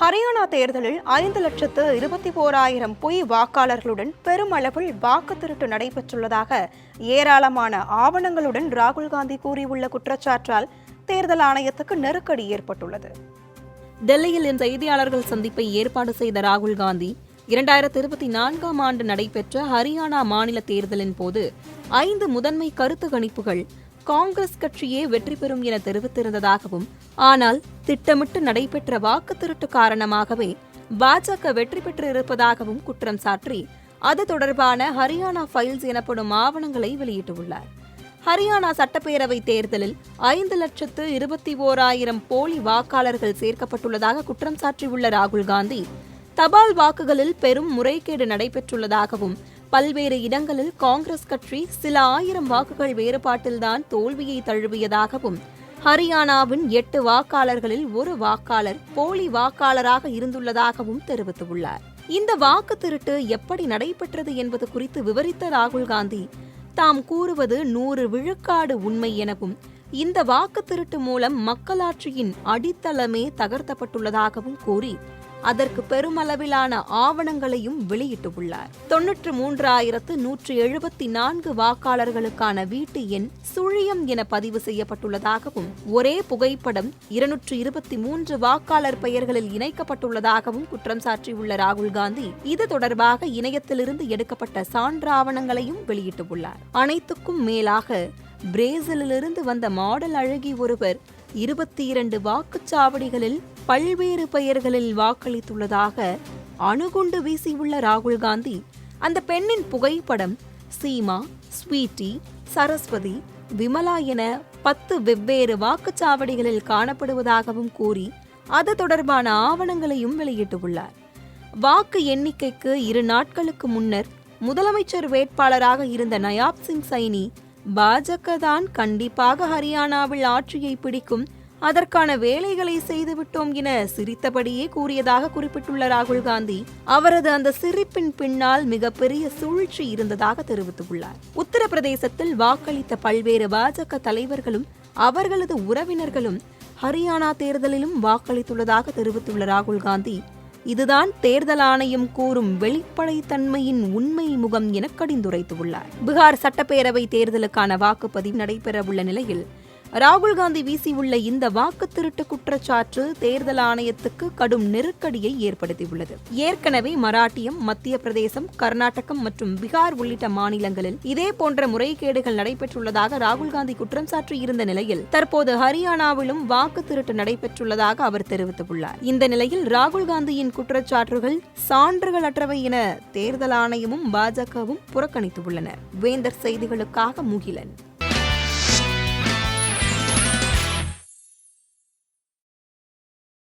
ஹரியானா தேர்தலில் ஐந்து லட்சத்து இருபத்தி ஓராயிரம் பொய் வாக்காளர்களுடன் பெருமளவில் வாக்கு திருட்டு நடைபெற்றுள்ளதாக ஏராளமான ஆவணங்களுடன் ராகுல் காந்தி கூறியுள்ள குற்றச்சாட்டால் தேர்தல் ஆணையத்துக்கு நெருக்கடி ஏற்பட்டுள்ளது. டெல்லியில் இன்று செய்தியாளர்கள் சந்திப்பை ஏற்பாடு செய்த ராகுல் காந்தி இரண்டாயிரத்து இருபத்தி நான்காம் ஆண்டு நடைபெற்ற ஹரியானா மாநில தேர்தலின் போது ஐந்து முதன்மை கருத்து கணிப்புகள் காங்கிரஸ் கட்சியே வெற்றி பெறும் என தெரிவித்திருந்ததாகவும் ஆனால் திட்டமிட்டு நடைபெற்ற வாக்கு திருட்டு காரணமாகவே பாஜக வெற்றி பெற்றிருப்பதாகவும் குற்றம் சாற்றி அது தொடர்பான ஹரியானா ஃபைல்ஸ் எனப்படும் ஆவணங்களை வெளியிட்டுள்ளார். ஹரியானா சட்டப்பேரவை தேர்தலில் ஐந்து லட்சத்து இருபத்தி ஓராயிரம் போலி வாக்காளர்கள் சேர்க்கப்பட்டுள்ளதாக குற்றம் சாட்டியுள்ள ராகுல் காந்தி தபால் வாக்குகளில் பெரும் முறைகேடு நடைபெற்றுள்ளதாகவும் பல்வேறு இடங்களில் காங்கிரஸ் கட்சி சில ஆயிரம் வாக்குகள் வேறுபாட்டில்தான் தோல்வியை தழுவியதாகவும் ஹரியானாவின் எட்டு வாக்காளர்களில் ஒரு வாக்காளர் போலி வாக்காளராக இருந்துள்ளதாகவும் தெரிவித்துள்ளார். இந்த வாக்கு திருட்டு எப்படி நடைபெற்றது என்பது குறித்து விவரித்த ராகுல் காந்தி தாம் கூறுவது நூறு விழுக்காடு உண்மை எனவும் இந்த வாக்கு திருட்டு மூலம் மக்களாட்சியின் அடித்தளமே தகர்த்தப்பட்டுள்ளதாகவும் கூறி அதற்கு பெருமளவிலான ஆவணங்களையும் வெளியிட்டுள்ளார் தொன்னூற்று மூன்றாயிரத்து நூற்று எழுபத்தி நான்கு வாக்காளர்களுக்கான வீட்டு எண் சுழியம் என பதிவு செய்யப்பட்டுள்ளதாகவும் ஒரே புகைப்படம் இருநூற்று இருபத்தி மூன்று வாக்காளர் பெயர்களில் இணைக்கப்பட்டுள்ளதாகவும் குற்றம் சாட்டியுள்ள ராகுல் காந்தி இது தொடர்பாக இணையத்திலிருந்து எடுக்கப்பட்ட சான்றாவணங்களையும் வெளியிட்டுள்ளார் அனைத்துக்கும் மேலாக பிரேசிலிலிருந்து வந்த மாடல் அழகி ஒருவர் இருபத்தி இரண்டு வாக்குச்சாவடிகளில் பல்வேறு பெயர்களில் வாக்களித்துள்ளதாக அணுகுண்டு வீசியுள்ள ராகுல் காந்தி அந்த பெண்ணின் புகைப்படம் சீமா ஸ்வீட்டி சரஸ்வதி விமலா என பத்து வெவ்வேறு வாக்குச்சாவடிகளில் காணப்படுவதாகவும் கூறி அது தொடர்பான ஆவணங்களையும் வெளியிட்டுள்ளார். வாக்கு எண்ணிக்கைக்கு இரு நாட்களுக்கு முன்னர் முதலமைச்சர் வேட்பாளராக இருந்த நயாப் சிங் சைனி பாஜக தான் கண்டிப்பாக ஹரியானாவில் ஆட்சியை பிடிக்கும். அதற்கான வேலைகளை செய்துவிட்டோம் என சிரித்தபடியே கூறியதாக குறிப்பிட்டுள்ள ராகுல் காந்தி அவரது அந்த சிரிப்பின் பின்னால் மிகப்பெரிய சூழ்ச்சி இருந்ததாக தெரிவித்துள்ளார். உத்தரப்பிரதேசத்தில் வாக்களித்த பல்வேறு பாஜக தலைவர்களும் அவர்களது உறவினர்களும் ஹரியானா தேர்தலிலும் வாக்களித்துள்ளதாக தெரிவித்துள்ள ராகுல் காந்தி இதுதான் தேர்தல் ஆணையம் கூறும் வெளிப்படைத்தன்மையின் உண்மை முகம் என கடிந்துரைத்துள்ளார் பீகார் சட்டப்பேரவை தேர்தலுக்கான வாக்குப்பதிவு நடைபெறவுள்ள நிலையில் ராகுல் காந்தி வீசியுள்ள இந்த வாக்கு திருட்டு குற்றச்சாட்டு தேர்தல் ஆணையத்துக்கு கடும் நெருக்கடியை ஏற்படுத்தியுள்ளது. ஏற்கனவே மராட்டியம் மத்திய பிரதேசம் கர்நாடகம் மற்றும் பீகார் உள்ளிட்ட மாநிலங்களில் இதே போன்ற முறைகேடுகள் நடைபெற்றுள்ளதாக ராகுல் காந்தி குற்றம் இருந்த நிலையில் தற்போது ஹரியானாவிலும் வாக்கு திருட்டு நடைபெற்றுள்ளதாக அவர் தெரிவித்துள்ளார். இந்த நிலையில் ராகுல் காந்தியின் குற்றச்சாட்டுகள் சான்றுகள் அற்றவை என தேர்தல் ஆணையமும் பாஜகவும் புறக்கணித்துள்ளனர் வேந்தர் செய்திகளுக்காக முகிலன்.